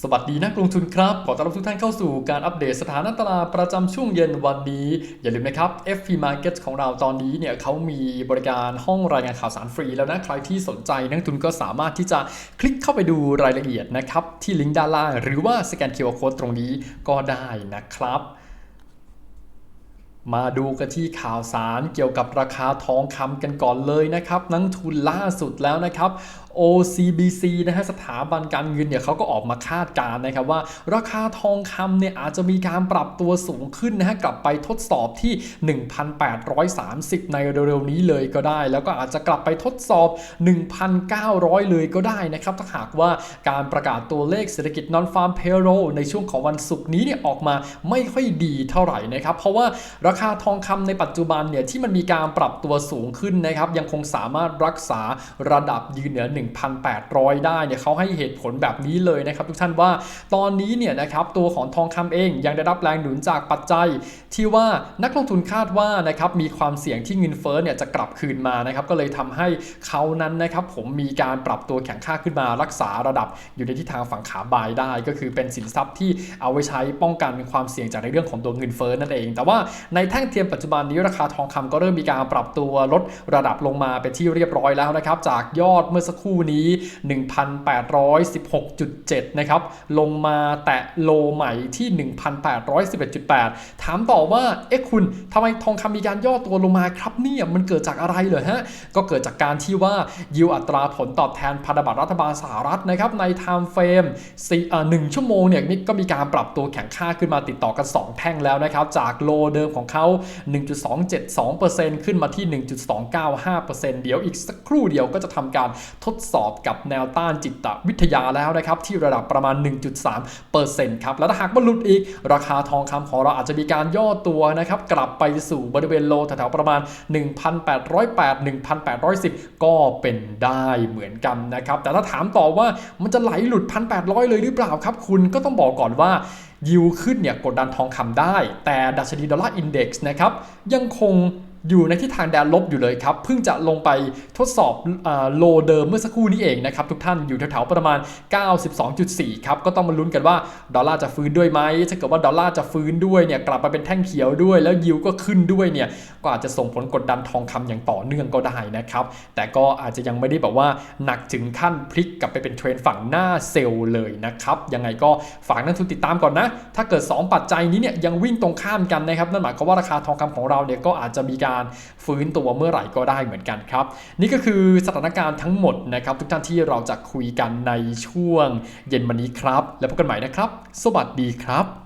สวัสดีนักลงทุนครับ ขอต้อนรับทุกท่านเข้าสู่การอัปเดตสถานะตลาดประจำช่วงเย็นวันนี้ อย่าลืมนะครับ FP Markets ของเราตอนนี้เนี่ยเขามีบริการห้องรายงานข่าวสารฟรีแล้วนะ ใครที่สนใจนักลงทุนก็สามารถที่จะคลิกเข้าไปดูรายละเอียดนะครับ ที่ลิงก์ด้านล่าง หรือว่าสแกน QR Code ตรงนี้ก็ได้นะครับมาดูกันที่ข่าวสารเกี่ยวกับราคาทองคำกันก่อนเลยนะครับ นักทุนล่าสุดแล้วนะครับ OCBC นะฮะสถาบันการเงินเนี่ยเขาก็ออกมาคาดการณ์นะครับว่า ราคาทองคำเนี่ยอาจจะมีการปรับตัวสูงขึ้นนะฮะกลับไปทดสอบที่ 1,830 ในเร็วๆนี้เลยก็ได้ แล้วก็อาจจะกลับไปทดสอบ 1,900 เลยก็ได้นะครับถ้าหากว่าการประกาศตัวเลขเศรษฐกิจ non farm payroll ในช่วงของวันศุกร์นี้เนี่ยออกมาไม่ค่อยดีเท่าไหร่นะครับเพราะว่าราคาทองคำในปัจจุบันเนี่ยที่มันมีการปรับตัวสูงขึ้นนะครับยังคงสามารถรักษาระดับยืนเหนือ1,800 ได้เนี่ยเขาให้เหตุผลแบบนี้เลยนะครับทุกท่านว่าตอนนี้เนี่ยนะครับตัวของทองคำเองยังได้รับแรงหนุนจากปัจจัย ที่ว่านักลงทุนคาดว่านะครับมีความเสี่ยงที่เงินเฟ้อเนี่ยจะกลับคืนมานะครับก็เลยทำให้เขานั้นนะครับผมมีการปรับตัวแข็งค่าขึ้นมารักษาระดับอยู่ในทิศทางฝั่งขาบายได้ ก็คือเป็นสินทรัพย์ที่เอาไว้ใช้ป้องกันความเสี่ยงจากในเรื่องของตัวเงินเฟ้อนั่นเอง แต่ว่าในแท่งเทียมปัจจุบันนี้ราคาทองคำก็เริ่มมีการปรับตัวลดระดับลงมาเป็นที่เรียบร้อยแล้วนะครับจากยอดเมื่อสักครู่นี้ 1,816.7 นะครับ ลงมาแตะโลใหม่ที่ 1,811.8 ถามต่อว่า เอ๊ะคุณทำไมทองคำมีการย่อตัวลงมาครับเนี่ยมันเกิดจากอะไรเหรอฮะ ก็เกิดจากการที่ว่ายิวอัตราผลตอบแทนพันธบัตรรัฐบาลสหรัฐนะครับ ใน time frame สี่อ่าหนึ่งชั่วโมงเนี่ยนี่ก็มีการปรับตัวแข็งค่าขึ้นมาติดต่อกัน 2 แท่งแล้วนะครับ จากโลเดิมของเขา 1.272%ขึ้นมาที่ 1.295%เดี๋ยวอีกสักครู่เดียวก็จะทำการทดสอบกับแนวต้านจิตวิทยาแล้วนะครับที่ระดับประมาณ 1.3%ครับ แล้วถ้าหากมันหลุดอีก ราคาทองคำของเราอาจจะมีการย่อตัวนะครับกลับไปสู่บริเวณโลแถวๆประมาณ 1,808 1,810 ก็เป็นได้เหมือนกันนะครับ แต่ถ้าถามต่อว่ามันจะไหลหลุด 1,800 เลยหรือเปล่าครับ คุณก็ต้องบอกก่อนว่ายิวขึ้นเนี่ยกดดันทองคำได้ แต่ดัชนีดอลลาร์อินเด็กซ์นะครับยังคง อยู่ในทิศทางแดนลบอยู่เลยครับ เพิ่งจะลงไปทดสอบโลเดิมเมื่อสักครู่นี้เองนะครับ ทุกท่านอยู่แถวๆประมาณ 92.4 ครับ ก็ต้องมาลุ้นกันว่า ดอลลาร์จะฟื้นด้วยไหมถ้าเกิดว่าดอลลาร์จะฟื้นด้วยเนี่ยกลับมาเป็นแท่งเขียวด้วย แล้วยิวก็ขึ้นด้วยเนี่ยก็อาจจะส่งผลกดดันทองคำอย่างต่อเนื่องก็ได้นะครับแต่ก็อาจจะยังไม่ได้แบบว่าหนักถึงขั้นพลิกกลับไปเป็นเทรนฝั่งหน้าเซลล์เลยนะครับยังไงก็ฝากนักทุนติดตามก่อนนะถ้าเกิด 2 ปัจจัยนี้เนี่ยยังวิ่งตรงข้ามกันนะครับนั่นหมายความว่าราคาทองคำของเราเนี่ยก็อาจจะมีการฟื้นตัวเมื่อไหร่ก็ได้เหมือนกันครับ นี่ก็คือสถานการณ์ทั้งหมดนะครับ ทุกท่านที่เราจะคุยกันในช่วงเย็นวันนี้ครับ แล้วพบกันใหม่นะครับ สวัสดีครับ